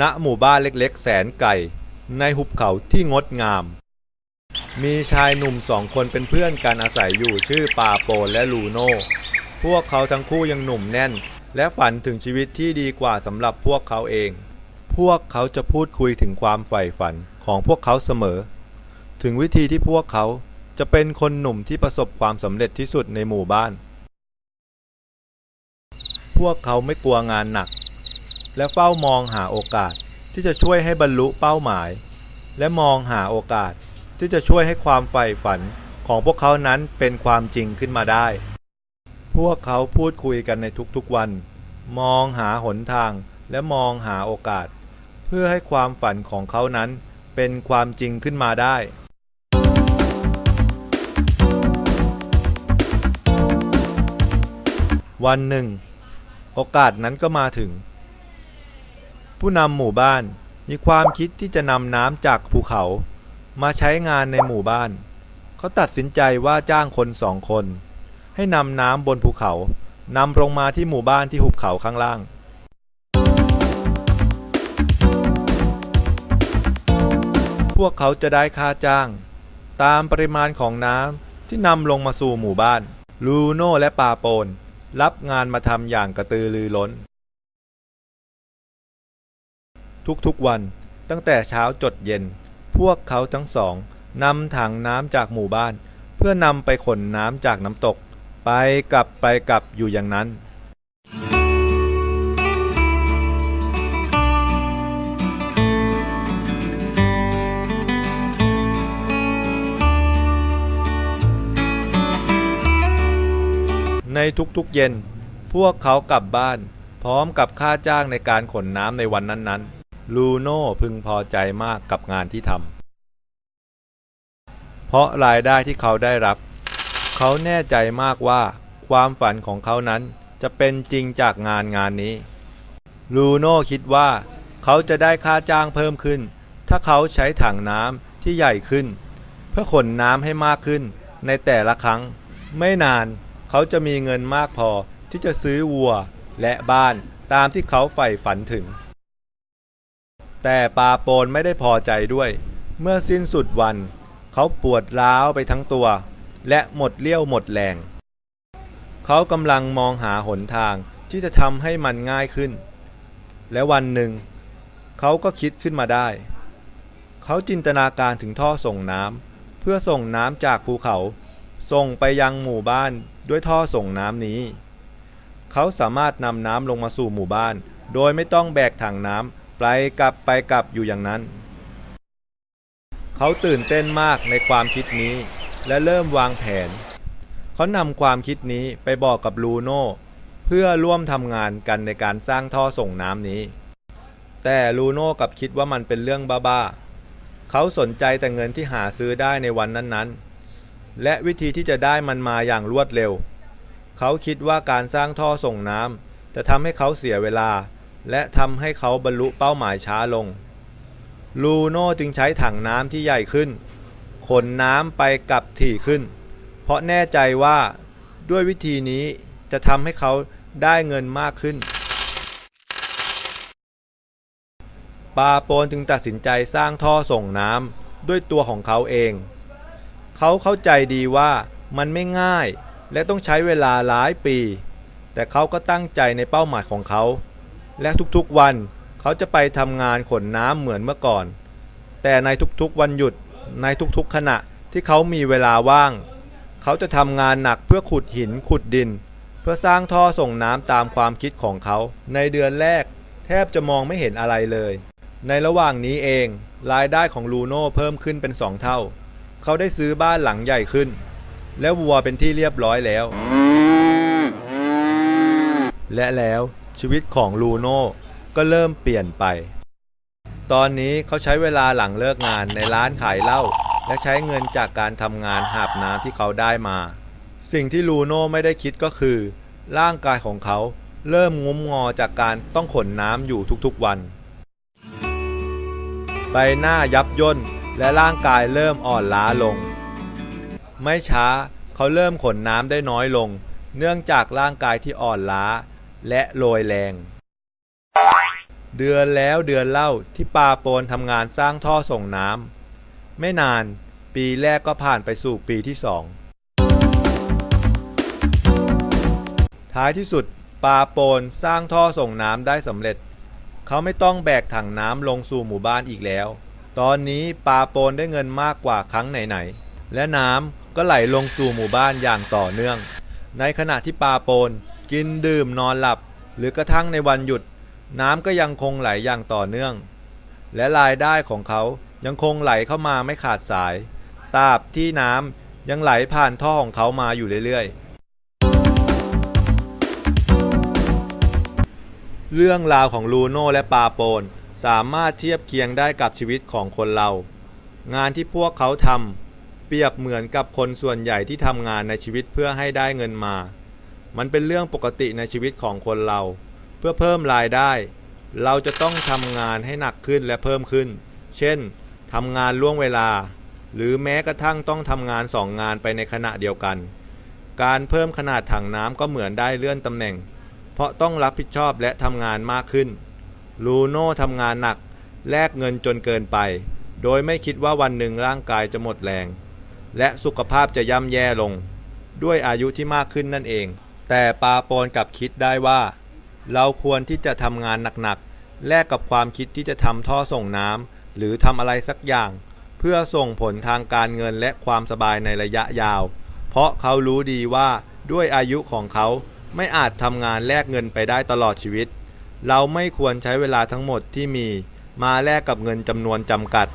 ณหมู่บ้านเล็กๆ แสนไก่ ในหุบเขาที่งดงาม มีชายหนุ่มสองคนเป็นเพื่อนกันอาศัยอยู่ชื่อปาโปนและลูโน่พวกเขาทั้งคู่ยังหนุ่มแน่น และฝันถึงชีวิตที่ดีกว่าสำหรับพวกเขาเอง พวกเขาจะพูดคุยถึงความใฝ่ฝันของพวกเขาเสมอ ถึงวิธีที่พวกเขาจะเป็นคนหนุ่มที่ประสบความสำเร็จที่สุดในหมู่บ้าน พวกเขาไม่กลัวงานหนัก และเฝ้ามองหาโอกาสที่จะช่วยให้บรรลุเป้าหมาย และมองหาโอกาสที่จะช่วยให้ความใฝ่ฝันของพวกเขานั้นเป็นความจริงขึ้นมาได้ พวกเขาพูดคุยกันในทุกๆวัน มองหาหนทางและมองหาโอกาส เพื่อให้ความฝันของเขานั้นเป็นความจริงขึ้นมาได้วันหนึ่ง โอกาสนั้นก็มาถึง ผู้นำหมู่บ้านมีความคิดที่จะนำน้ำจากภูเขา มาใช้งานในหมู่บ้าน เขาตัดสินใจว่าจ้างคนสองคน ให้นำน้ำบนภูเขานำลงมาที่หมู่บ้านที่หุบเขาข้างล่าง พวกเขาจะได้ค่าจ้าง ตามปริมาณของน้ำที่นำลงมาสู่หมู่บ้าน ลูโน่และปาโปน รับงานมาทำอย่างกระตือรือร้น ทุกๆวันตั้งแต่เช้าจดเย็น พวกเขาทั้งสองนำถังน้ำจากหมู่บ้าน เพื่อนำไปขนน้ำจากน้ำตก ไปกลับไปกลับอยู่อย่างนั้น ในทุกๆเย็น พวกเขากลับบ้าน พร้อมกับค่าจ้างในการขนน้ำในวันนั้นๆ ลูโน่พึงพอใจมากกับงานที่ทำเพราะรายได้ที่เขาได้รับ เขาแน่ใจมากว่าความฝันของเขานั้นจะเป็นจริงจากงานงานนี้ ลูโน่คิดว่า เขาจะได้ค่าจ้างเพิ่มขึ้น ถ้าเขาใช้ถังน้ำที่ใหญ่ขึ้น เพื่อขนน้ำให้มากขึ้นในแต่ละครั้ง ไม่นานเขาจะมีเงินมากพอที่จะซื้อวัวและบ้านตามที่เขาใฝ่ฝันถึง แต่ปาโปนไม่ได้พอใจด้วย เมื่อสิ้นสุดวัน เขาปวดร้าวไปทั้งตัว และหมดเลี้ยวหมดแรง เขากำลังมองหาหนทางที่จะทำให้มันง่ายขึ้น และวันหนึ่ง เขาก็คิดขึ้นมาได้ เขาจินตนาการถึงท่อส่งน้ำเพื่อส่งน้ำจากภูเขา ส่งไปยังหมู่บ้านด้วยท่อส่งน้ำนี้ เขาสามารถนำน้ำลงมาสู่หมู่บ้าน โดยไม่ต้องแบกถังน้ำ ไปกลับไปกลับอยู่อย่างนั้น เขาตื่นเต้นมากในความคิดนี้ และเริ่มวางแผน เขานำความคิดนี้ไปบอกกับลูโน่เพื่อร่วมทำงานกันในการสร้างท่อส่งน้ำนี้ แต่ลูโน่กับคิดว่ามันเป็นเรื่องบ้าๆ เขาสนใจแต่เงินที่หาซื้อได้ในวันนั้นๆ และวิธีที่จะได้มันมาอย่างรวดเร็ว เขาคิดว่าการสร้างท่อส่งน้ำจะทำให้เขาเสียเวลา และทำให้เขาบรรลุเป้าหมายช้าลง ลูโน่จึงใช้ถังน้ำที่ใหญ่ขึ้น ขนน้ำไปกับถี่ขึ้น เพราะแน่ใจว่าด้วยวิธีนี้จะทำให้เขาได้เงินมากขึ้น ปาโปนจึงตัดสินใจสร้างท่อส่งน้ำด้วยตัวของเขาเอง เขาเข้าใจดีว่ามันไม่ง่ายและต้องใช้เวลาหลายปี แต่เขาก็ตั้งใจในเป้าหมายของเขา และทุกๆวันเขาจะไปทำงานขนน้ำเหมือนเมื่อก่อน แต่ในทุกๆวันหยุดในทุกๆขณะที่เขามีเวลาว่าง เขาจะทำงานหนักเพื่อขุดหินขุดดิน เพื่อสร้างท่อส่งน้ำตามความคิดของเขา ในเดือนแรก แทบจะมองไม่เห็นอะไรเลย ในระหว่างนี้เอง รายได้ของลูโน่เพิ่มขึ้นเป็นสองเท่า เขาได้ซื้อบ้านหลังใหญ่ขึ้น และวัวเป็นที่เรียบร้อยแล้ว และแล้ว ชีวิตของลูโน่ก็เริ่มเปลี่ยนไป ตอนนี้เขาใช้เวลาหลังเลิกงานในร้านขายเหล้าและใช้เงินจากการทำงานหาบน้ำที่เขาได้มา สิ่งที่ลูโน่ไม่ได้คิดก็คือ ร่างกายของเขาเริ่มงุ้มงอจากการต้องขนน้ำอยู่ทุกๆวัน ใบหน้ายับย่นและร่างกายเริ่มอ่อนล้าลง ไม่ช้าเขาเริ่มขนน้ำได้น้อยลง เนื่องจากร่างกายที่อ่อนล้า และโรยแรง เดือนแล้วเดือนเล่าที่ปาโปนทำงานสร้างท่อส่งน้ำไม่นานปีแรกก็ผ่านไปสู่ปีที่สองท้ายที่สุดปาโปนสร้างท่อส่งน้ำได้สำเร็จ เขาไม่ต้องแบกถังน้ำลงสู่หมู่บ้านอีกแล้ว ตอนนี้ปาโปนได้เงินมากกว่าครั้งไหนๆ และน้ำก็ไหลลงสู่หมู่บ้านอย่างต่อเนื่อง ในขณะที่ปาโปน กินดื่มนอนหลับ หรือกระทั่งในวันหยุด น้ำก็ยังคงไหลอย่างต่อเนื่อง และรายได้ของเขายังคงไหลเข้ามาไม่ขาดสาย ตราบที่น้ำยังไหลผ่านท่อของเขามาอยู่เรื่อยๆ เรื่องราวของลูโน่และปาโปนสามารถเทียบเคียงได้กับชีวิตของคนเรา งานที่พวกเขาทำเปรียบเหมือนกับคนส่วนใหญ่ที่ทำงานในชีวิตเพื่อให้ได้เงินมา มันเป็นเรื่องปกติในชีวิตของคนเรา เพื่อเพิ่มรายได้ เราจะต้องทำงานให้หนักขึ้นและเพิ่มขึ้น เช่นทำงานล่วงเวลา หรือแม้กระทั่งต้องทำงานสองงานไปในขณะเดียวกัน การเพิ่มขนาดถังน้ำก็เหมือนได้เลื่อนตำแหน่ง เพราะต้องรับผิดชอบและทำงานมากขึ้น ลูโน่ทำงานหนัก แลกเงินจนเกินไป โดยไม่คิดว่าวันหนึ่งร่างกายจะหมดแรง และสุขภาพจะย่ำแย่ลง ด้วยอายุที่มากขึ้นนั่นเอง แต่ปาปนกับคิดได้ว่า เราควรที่จะทำงานหนักๆ แลกกับความคิดที่จะทำท่อส่งน้ำหรือทำอะไรสักอย่าง เพื่อส่งผลทางการเงินและความสบายในระยะยาว เพราะเขารู้ดีว่าด้วยอายุของเขาไม่อาจทำงานแลกเงินไปได้ตลอดชีวิต เราไม่ควรใช้เวลาทั้งหมดที่มี มาแลกกับเงินจำนวนจำกัด